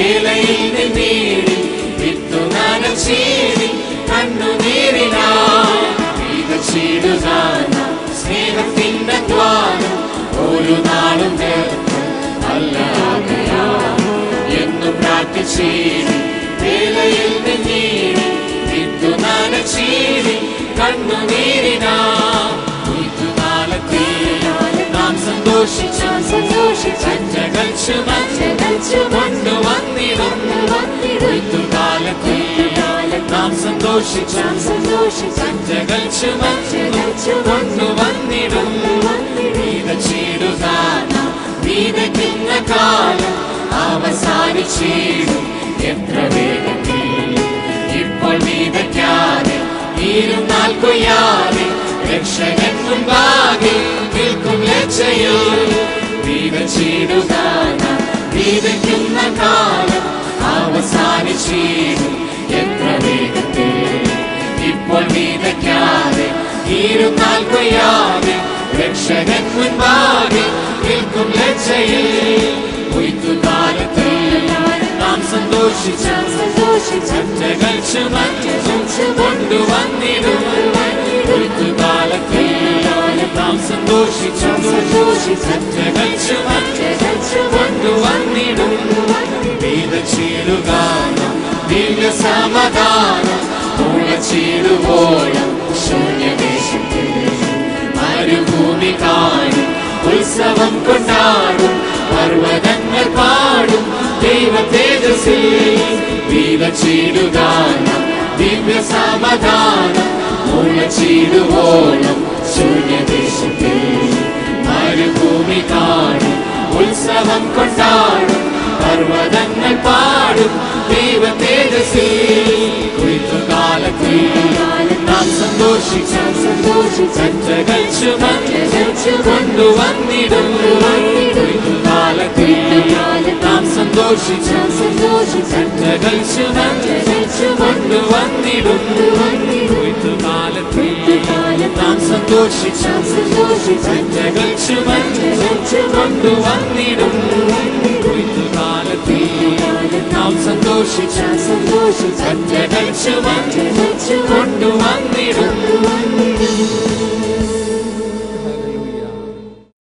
വിതച്ചീടി വേലയിൽ നിന്നീടി വിത്തു നനച്ചീടി കണ്ണുനീരിനാ വിതച്ചിടുക നാം സ്നേഹത്തിന്റെ ദ്വാരം ഒരു നാളും നേർത്ത് അല്ലാതെയാ എന്നു പ്രാർത്ഥിച്ചീടി വേലയിൽ നിന്നീടി വിത്തു നനച്ചീടി കണ്ണുനീരിനാ വിത്തുകാലത്തിൽ നാം സന്തോഷിച്ച സഞ്ചകൾ ചുമച്ച് നാം സന്തോഷിച്ച സഞ്ചകൾ ചുമച്ച് കൊണ്ടുവന്നിടും. വീതച്ചിടുക വീതയ്ക്കുന്ന കാലം അവസാനിച്ചിടും. എത്ര വേഗത്തിൽ ഇപ്പോൾ വീതയ്ക്കാതെ ഇരുന്നാൽ കൊയ്യാതെ രക്ഷകൻ മുൻപാകെ നിൽക്കും ലക്ഷയിൽ വീതച്ചിടുക വീതയ്ക്കുന്ന കാലം അവസാനിച്ചിടും. ഇപ്പോൾ വീതയ്ക്കാതെ ഇരുന്നാൽ കൊയ്യാതെ രക്ഷകൻ മുൻപാകെ നിൽക്കും ലക്ഷയിൽ കൊയ്ത്തുകാലത്ത് നാം സന്തോഷിച്ച ചുമച്ച് കൊണ്ടുവന്നിടും. കൊയ്ത്തുകാലത്ത് നാം സന്തോഷിച്ച ചുമച്ച് കൊണ്ടുവന്നിടും. വീതച്ചീടുക ദിവ്യ സമാധാനം തുളച്ചിടുവോളം ശൂന്യദേശത്തിൽ മരുഭൂമി കാണും ഉത്സവം കൊണ്ടാടും പർവതങ്ങൾ പാടും ദൈവ തേജസ്സിൽ വീതച്ചിടുക ദിവ്യ സമാധാനം മുളച്ചിടുവോളം ശൂന്യദേശത്തിൽ മരുഭൂമി കാണും ഉത്സവം കൊണ്ടാടും പർവതങ്ങൾ പാടും ദൈവ തേജസ്സിൽ ചർച്ചകൾ ചുമച്ച് കൊണ്ടുവന്നിടും കൊയ്ത്തുകാലത്തിൽ നാം സന്തോഷിച്ച. ചർച്ചകൾ ചുമച്ച് കൊണ്ടുവന്നിടും കൊയ്ത്തുകാലത്തിൽ നാം സന്തോഷിച്ച. ചർച്ചകൾ ചുമച്ച് കൊണ്ടുവന്നിടും കൊയ്ത്തുകാലത്തിൽ നാം സന്തോഷിച്ച. ചർച്ചകൾ ചുമച്ച് കൊണ്ടുവന്നിടും